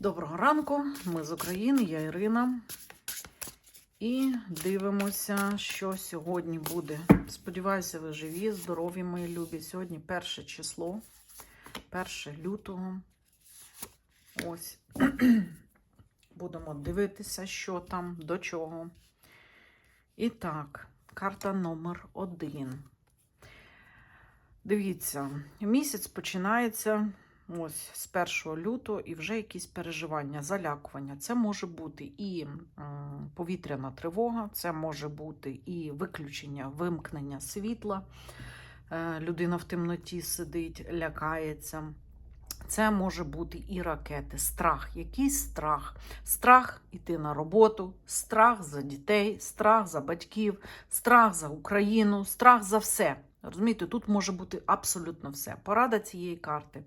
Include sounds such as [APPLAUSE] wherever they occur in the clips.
Доброго ранку, ми з України, я Ірина. І дивимося, що сьогодні буде. Сподіваюся, ви живі, здорові, мої любі. Сьогодні перше число, 1 лютого. Ось. [CLEARS THROAT] Будемо дивитися, що там, до чого. І так, карта номер один. Дивіться, місяць починається ось з 1 лютого і вже якісь переживання, залякування. Це може бути і повітряна тривога, це може бути і виключення, вимкнення світла. Е, Людина в темноті сидить, лякається. Це може бути і ракети, страх, якийсь страх. Страх іти на роботу, страх за дітей, страх за батьків, страх за Україну, страх за все. Розумієте, тут може бути абсолютно все. Порада цієї карти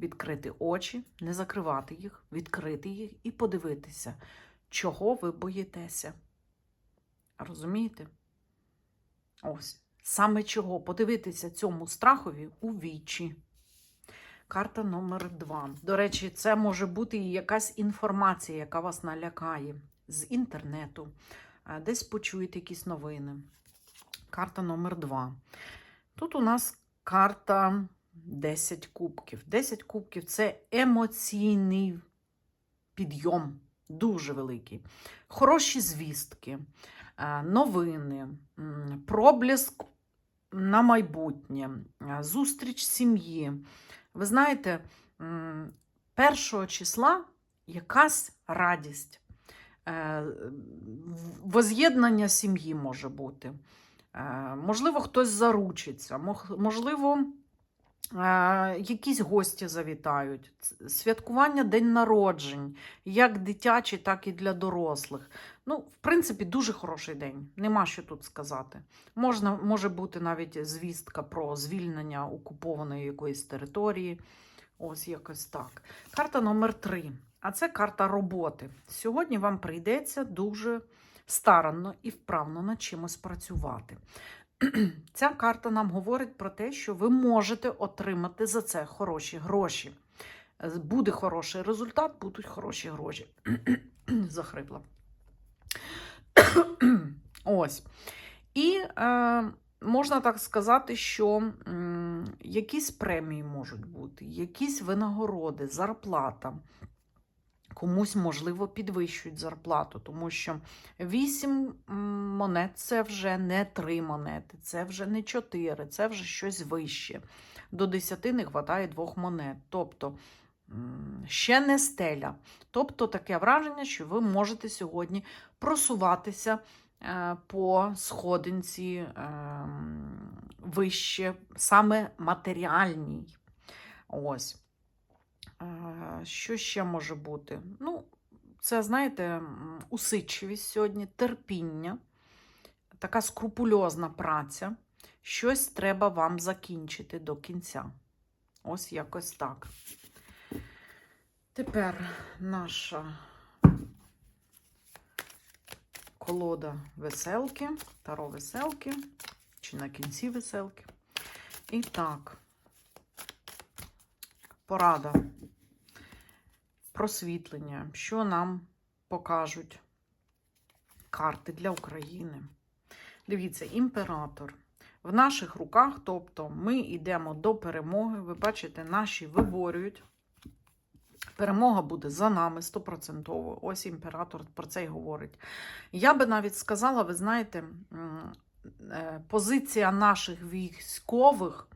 відкрити очі, не закривати їх, відкрити їх і подивитися, чого ви боїтеся. Розумієте? Ось. Саме чого подивитися цьому страхові у вічі. Карта номер два. До речі, це може бути і якась інформація, яка вас налякає з інтернету. Е, Десь почуєте якісь новини. Карта номер два. Тут у нас карта 10 кубків. 10 кубків це емоційний підйом, дуже великий. Хороші звістки, е, новини, проблиск на майбутнє, е, зустріч сім'ї. Ви знаєте, першого числа якась радість, е, воз'єднання сім'ї може бути. Можливо, хтось заручиться, можливо, якісь гості завітають. Святкування день народжень, як дитячі, так і для дорослих. Ну, в принципі, дуже хороший день. Нема що тут сказати. Можна, може бути навіть звістка про звільнення окупованої якоїсь території. Ось якось так. Карта номер три. А це карта роботи. Сьогодні вам прийдеться дуже старанно і вправно над чимось працювати. [CLEARS THROAT] Ця карта нам говорить про те, що ви можете отримати за це хороші гроші. Е, Буде хороший результат, будуть хороші гроші. [CLEARS THROAT] Захрипла. [CLEARS THROAT] Ось. І е, можна так сказати, що м, якісь премії можуть бути, якісь винагороди, зарплата. Комусь, можливо, підвищують зарплату, тому що 8 монет це вже не 3 монети, це вже не 4, це вже щось вище. До 10 не вистачає двох монет. Тобто ще не стеля. Тобто таке враження, що ви можете сьогодні просуватися е, по сходинці е, вище, саме матеріальній. Ось. Що ще може бути? Ну, це, знаєте, усидчивість сьогодні, терпіння, така скрупульозна праця. Щось треба вам закінчити до кінця. Ось якось так. Тепер наша колода веселки, таро веселки, чи на кінці веселки. І так, порада, просвітлення, що нам покажуть карти для України. Дивіться, імператор. В наших руках, тобто ми йдемо до перемоги. Ви бачите, наші виборюють. Перемога буде за нами стопроцентово. Ось імператор про це й говорить. Я би навіть сказала, ви знаєте, е, позиція наших військових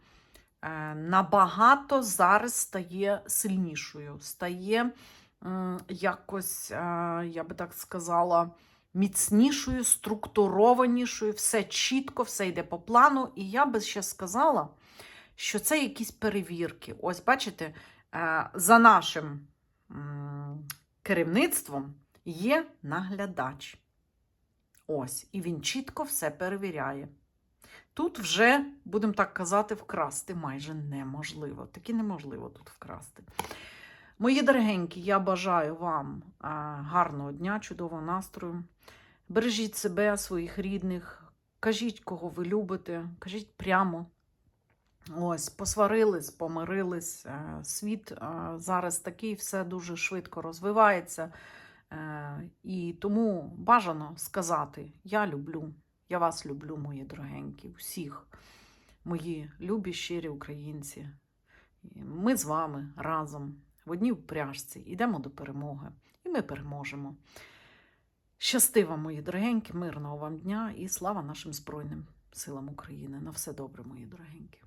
набагато зараз стає сильнішою, стає якось, е, я би так сказала, міцнішою, структурованішою, все чітко, все йде по плану. І я би ще сказала, що це якісь перевірки. Ось, бачите, е, за нашим керівництвом є наглядач. Ось, і він чітко все перевіряє. Тут вже, будемо так казати, вкрасти майже неможливо. Таки неможливо тут вкрасти. Мої дорогенькі, я бажаю вам гарного дня, чудового настрою. Бережіть себе, своїх рідних, кажіть, кого ви любите, кажіть прямо. Ось, посварились, помирились. Е, Світ е, зараз такий, все дуже швидко розвивається. Е, І тому бажано сказати: я люблю, я вас люблю, мої дорогенькі, всіх, мої любі, щирі українці. Ми з вами разом в одній упряжці йдемо до перемоги, і ми переможемо. Щасти вам, мої дорогенькі, мирного вам дня і слава нашим Збройним силам України. На все добре, мої дорогенькі.